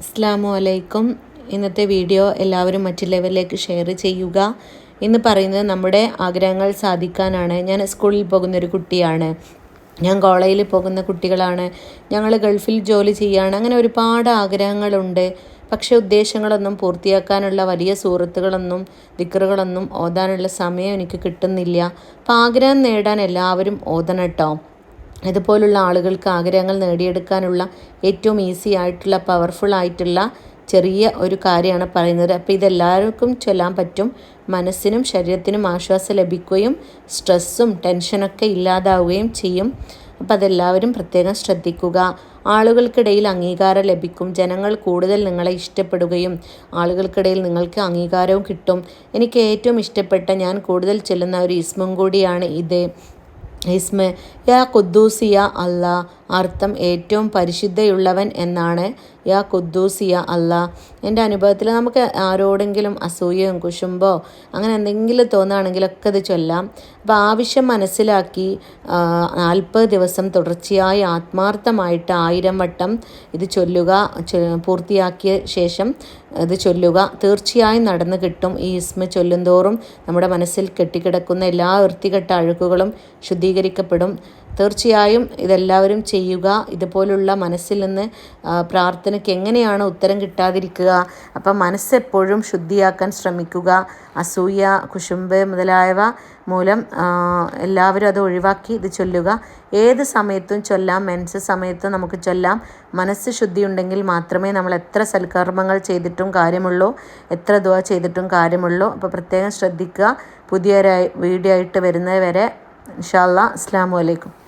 അസ്സാമു അലൈക്കും. ഇന്നത്തെ വീഡിയോ എല്ലാവരും മറ്റുള്ളവരിലേക്ക് ഷെയർ ചെയ്യുക. എന്ന് പറയുന്നത് നമ്മുടെ ആഗ്രഹങ്ങൾ സാധിക്കാനാണ്. ഞാൻ സ്കൂളിൽ പോകുന്നൊരു കുട്ടിയാണ്. ഞാൻ കോളേജിൽ പോകുന്ന കുട്ടികളാണ്. ഞങ്ങൾ ഗൾഫിൽ ജോലി ചെയ്യുകയാണ്. അങ്ങനെ ഒരുപാട് ആഗ്രഹങ്ങളുണ്ട്. പക്ഷേ ഉദ്ദേശങ്ങളൊന്നും പൂർത്തിയാക്കാനുള്ള വലിയ സുഹൃത്തുക്കളൊന്നും ദിക്കറുകളൊന്നും ഓതാനുള്ള സമയം എനിക്ക് കിട്ടുന്നില്ല. അപ്പം ആഗ്രഹം നേടാൻ എല്ലാവരും ഓതണം ഇതുപോലുള്ള ആളുകൾക്ക് ആഗ്രഹങ്ങൾ നേടിയെടുക്കാനുള്ള ഏറ്റവും ഈസി ആയിട്ടുള്ള പവർഫുൾ ആയിട്ടുള്ള ചെറിയ ഒരു കാര്യമാണ് പറയുന്നത്. അപ്പോൾ ഇതെല്ലാവർക്കും ചൊല്ലാൻ പറ്റും. മനസ്സിനും ശരീരത്തിനും ആശ്വാസം ലഭിക്കുകയും സ്ട്രെസ്സും ടെൻഷനൊക്കെ ഇല്ലാതാവുകയും ചെയ്യും. അപ്പോൾ അതെല്ലാവരും പ്രത്യേകം ശ്രദ്ധിക്കുക. ആളുകൾക്കിടയിൽ അംഗീകാരം ലഭിക്കും. ജനങ്ങൾ കൂടുതൽ നിങ്ങളെ ഇഷ്ടപ്പെടുകയും ആളുകൾക്കിടയിൽ നിങ്ങൾക്ക് അംഗീകാരവും കിട്ടും. എനിക്ക് ഏറ്റവും ഇഷ്ടപ്പെട്ട ഞാൻ കൂടുതൽ ചെല്ലുന്ന ഒരു ഇസ്മും കൂടിയാണ് ഇത്. ഇസ്മ യാ കുദ്ദൂസിയ അല്ല അർത്ഥം ഏറ്റവും പരിശുദ്ധയുള്ളവൻ എന്നാണ് യാ കുദ്ദൂസിയ അല്ല എന്റെ അനുഭവത്തിൽ നമുക്ക് ആരോടെങ്കിലും അസൂയയും കുശുമ്പോ അങ്ങനെ എന്തെങ്കിലും തോന്നുകയാണെങ്കിലൊക്കെ അത് ചൊല്ലാം. അപ്പോൾ ആവശ്യം മനസ്സിലാക്കി നാൽപ്പത് ദിവസം തുടർച്ചയായി ആത്മാർത്ഥമായിട്ട് ആയിരം വട്ടം ഇത് ചൊല്ലുക പൂർത്തിയാക്കിയ ശേഷം ഇത് ചൊല്ലുക. തീർച്ചയായും നടന്നു കിട്ടും ഈ ഇസ്മ ചൊല്ലുന്തോറും നമ്മുടെ മനസ്സിൽ കെട്ടിക്കിടക്കുന്ന എല്ലാ വൃത്തികെട്ട അഴുക്കുകളും ശുദ്ധീകരിക്കപ്പെടും. തീർച്ചയായും ഇതെല്ലാവരും ചെയ്യുക. ഇതുപോലുള്ള മനസ്സിൽ നിന്ന് പ്രാർത്ഥനയ്ക്ക് എങ്ങനെയാണ് ഉത്തരം കിട്ടാതിരിക്കുക? അപ്പം മനസ്സെപ്പോഴും ശുദ്ധിയാക്കാൻ ശ്രമിക്കുക. അസൂയ കുശുമ്പ് മുതലായവ മൂലം എല്ലാവരും അത് ഒഴിവാക്കി ഇത് ചൊല്ലുക. ഏത് സമയത്തും ചൊല്ലാം മെൻസ് സമയത്തും നമുക്ക് ചൊല്ലാം. മനസ്സ് ശുദ്ധി ഉണ്ടെങ്കിൽ മാത്രമേ നമ്മൾ എത്ര സൽക്കർമ്മങ്ങൾ ചെയ്തിട്ടും കാര്യമുള്ളൂ. എത്ര ദുവ ചെയ്തിട്ടും കാര്യമുള്ളൂ. അപ്പോൾ പ്രത്യേകം ശ്രദ്ധിക്കുക. പുതിയൊരു വീഡിയോ ആയിട്ട് വരുന്നത് വരെ ഇൻഷാല്ല അസ്സാം വലൈക്കും